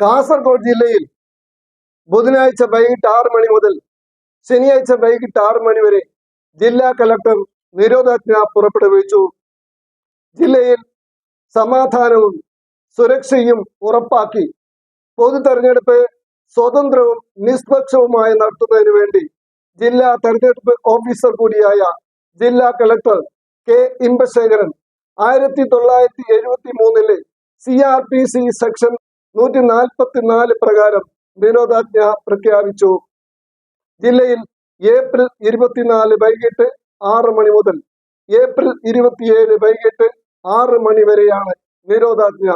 കാസർഗോഡ് ജില്ലയിൽ ബുധനാഴ്ച വൈകിട്ട് ആറ് മണി മുതൽ ശനിയാഴ്ച വൈകിട്ട് ആറ് മണി വരെ ജില്ലാ കലക്ടർ നിരോധനാജ്ഞ പുറപ്പെടുവിച്ചു. ജില്ലയിൽ സമാധാനവും സുരക്ഷയും ഉറപ്പാക്കി പൊതു തെരഞ്ഞെടുപ്പ് സ്വതന്ത്രവും നിഷ്പക്ഷവുമായി നടത്തുന്നതിന് വേണ്ടി ജില്ലാ തെരഞ്ഞെടുപ്പ് ഓഫീസർ കൂടിയായ ജില്ലാ കലക്ടർ കെ ഇമ്പശേഖരൻ ആയിരത്തി തൊള്ളായിരത്തി എഴുപത്തി മൂന്നിലെ C R P C section നൂറ്റി നാൽപ്പത്തിനാല് പ്രകാരം നിരോധാജ്ഞ പ്രഖ്യാപിച്ചു. ജില്ലയിൽ ഏപ്രിൽ ഇരുപത്തിനാല് വൈകിട്ട് ആറ് മണി മുതൽ ഏപ്രിൽ ഇരുപത്തിയേഴ് വൈകിട്ട് ആറ് മണി വരെയാണ് നിരോധാജ്ഞ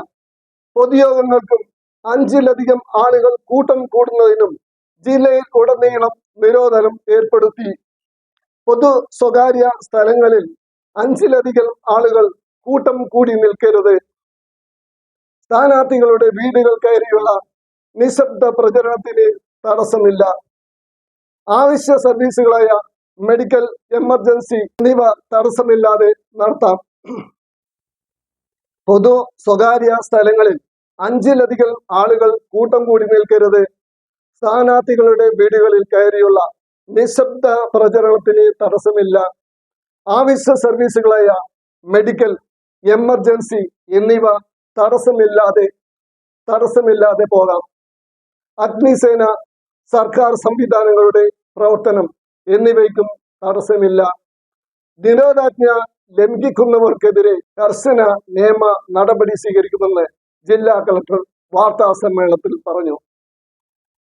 പൊതുയോഗങ്ങൾക്കും അഞ്ചിലധികം ആളുകൾ കൂട്ടം കൂടുന്നതിനും ജില്ലയിൽ ഉടനീളം നിരോധനം ഏർപ്പെടുത്തി. പൊതു സ്വകാര്യ സ്ഥലങ്ങളിൽ അഞ്ചിലധികം ആളുകൾ കൂട്ടം കൂടി നിൽക്കരുത്. സ്ഥാനാർത്ഥികളുടെ വീടുകൾ കയറിയുള്ള നിശബ്ദ പ്രചരണത്തിന് തടസ്സമില്ല. ആവശ്യ സർവീസുകളായ മെഡിക്കൽ എമർജൻസി എന്നിവ തടസ്സമില്ലാതെ നടത്താം. പൊതു സ്വകാര്യ സ്ഥലങ്ങളിൽ അഞ്ചിലധികം ആളുകൾ കൂട്ടം കൂടി നിൽക്കരുത്. സ്ഥാനാർത്ഥികളുടെ വീടുകളിൽ കയറിയുള്ള നിശബ്ദ പ്രചരണത്തിന് തടസ്സമില്ല. ആവശ്യ സർവീസുകളായ മെഡിക്കൽ എമർജൻസി എന്നിവ തടസ്സമില്ലാതെ തടസ്സമില്ലാതെ പോകാം. അഗ്നിസേന സർക്കാർ സംവിധാനങ്ങളുടെ പ്രവർത്തനം എന്നിവയ്ക്കും തടസ്സമില്ല. നിരോധാജ്ഞ ലംഘിക്കുന്നവർക്കെതിരെ കർശന നിയമ നടപടി സ്വീകരിക്കുമെന്ന് ജില്ലാ കളക്ടർ വാർത്താ സമ്മേളനത്തിൽ പറഞ്ഞു.